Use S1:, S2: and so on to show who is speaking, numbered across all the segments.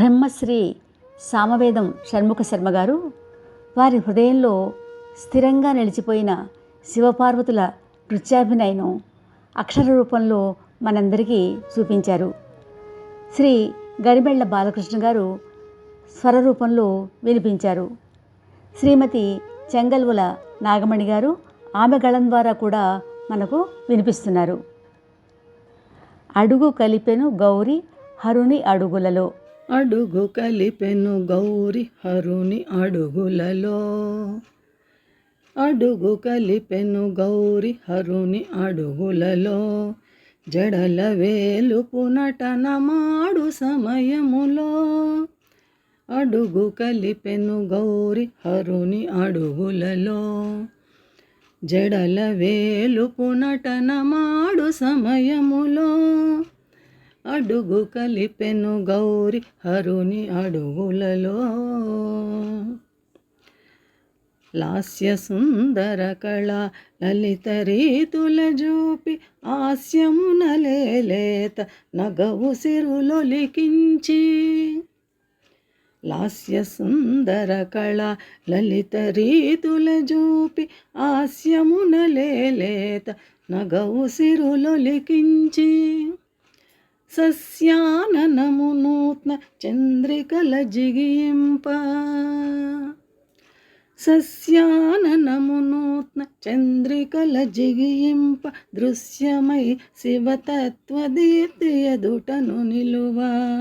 S1: బ్రహ్మశ్రీ సామవేదం షణ్ముఖ శర్మ గారు వారి హృదయంలో స్థిరంగా నిలిచిపోయిన శివపార్వతుల నృత్యాభినయను అక్షర రూపంలో మనందరికీ చూపించారు. శ్రీ గరిమెళ్ళ బాలకృష్ణ గారు స్వర రూపంలో వినిపించారు. శ్రీమతి చెంగల్వుల నాగమణి గారు ఆమె గళం ద్వారా కూడా మనకు వినిపిస్తున్నారు. అడుగు కలిపెను గౌరి హరుని అడుగులలో
S2: అడుగు కలిపెను గౌరి హరుని అడుగులలో. అడుగు కలిపెను గౌరి హరుని అడుగులలో. జడల వేలుపు నటన మాడు సమయములో. అడుగు కలిపెను గౌరి హరుని అడుగులలో. జడల వేలుపు నటన మాడు సమయములో. అడుగు కలిపెను గౌరి హరుని అడుగులలో. లాస్య సుందర కళ లలిత రీతుల జూపి హాస్యమునలేత నగవు సిరులొలికించి లాస్య సుందర కళ లలిత రీతుల జూపి హాస్యమునలేత నగవు సిరులొలికించి సస్యాననము నూత్న చంద్రికల జిగింప సస్యాననము నూత్న చంద్రికల జిగింప దృశ్యమై శివతత్వదీర్తియదుటను నిలువా.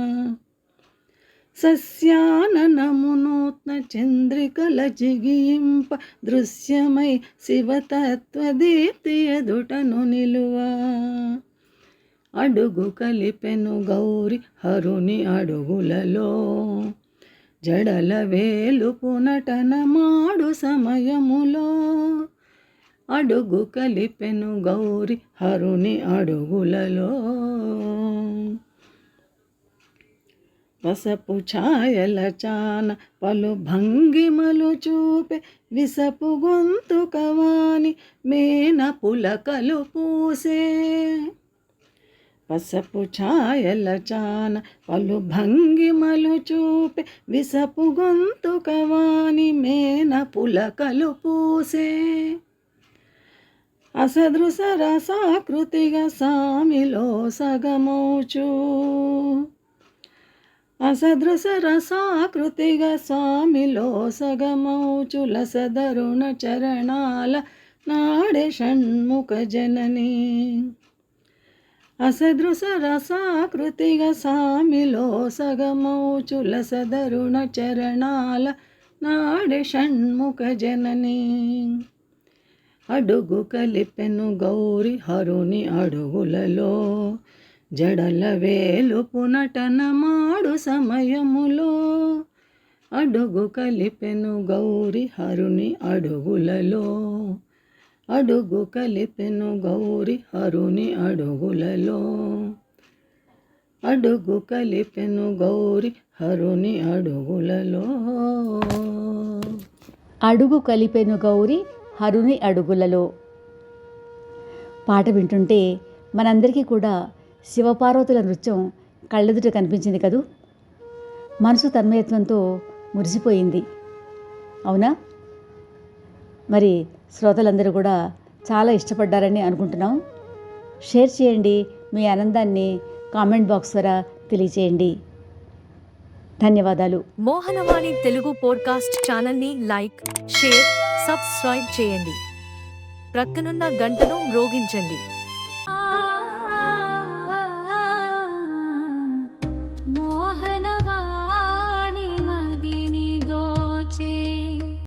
S2: సస్యాననము నూత్న చంద్రికల జిగింప దృశ్యమై శివతత్వదీర్తియదుటను నిలువా. అడుగు కలిపెను గౌరి హరుని అడుగులలో. జడల వేలుపు నటన మాడు సమయములో. అడుగు కలిపెను గౌరి హరుని అడుగులలో. పసపు ఛాయల చాన పలు భంగిమలు చూపే విసపు గొంతు కవాని మేన పులకలు పూసే. పసపు ఛాయల చాన పలు భంగిమలు చూపే విసపు గొంతు కవాని మేన పులకలు పూసే. అసదృశ రసాకృతిగా సామిలో సగమోచు. అసదృశ రసాకృతిగా స్వామిలో సగమౌచు లసదరుణ చరణాల నాడే షణ్ముఖ జననీ. అసదృశ రసాకృతిగా సామిలో సగమౌచుల సదరుణ చరణాల నాడి షణ్ముఖ జనని. అడుగు కలిపెను గౌరి హరుని అడుగులలో జడల వేలు నటన మాడు సమయములో. అడుగు కలిపెను గౌరి హరుని అడుగులలో అడుగు కలిపెను గౌరి హరుని అడుగులలో. అడుగు కలిపెను గౌరి హరుని అడుగులలో.
S1: అడుగు కలిపెను గౌరి హరుని అడుగులలో. పాట వింటుంటే మనందరికీ కూడా శివపార్వతుల నృత్యం కళ్ళెదుట కనిపించింది కదూ? మనసు తన్మయత్వంతో మురిసిపోయింది. అవునా? మరి శ్రోతలందరూ కూడా చాలా ఇష్టపడ్డారని అనుకుంటున్నాం. షేర్ చేయండి మీ ఆనందాన్ని కామెంట్ బాక్స్ ద్వారా తెలియచేయండి. ధన్యవాదాలు.
S3: మోహనవాణి తెలుగు పోడ్కాస్ట్ ఛానల్ని లైక్ షేర్ సబ్స్క్రైబ్ చేయండి. ప్రక్కనున్న గంటను మ్రోగించండి.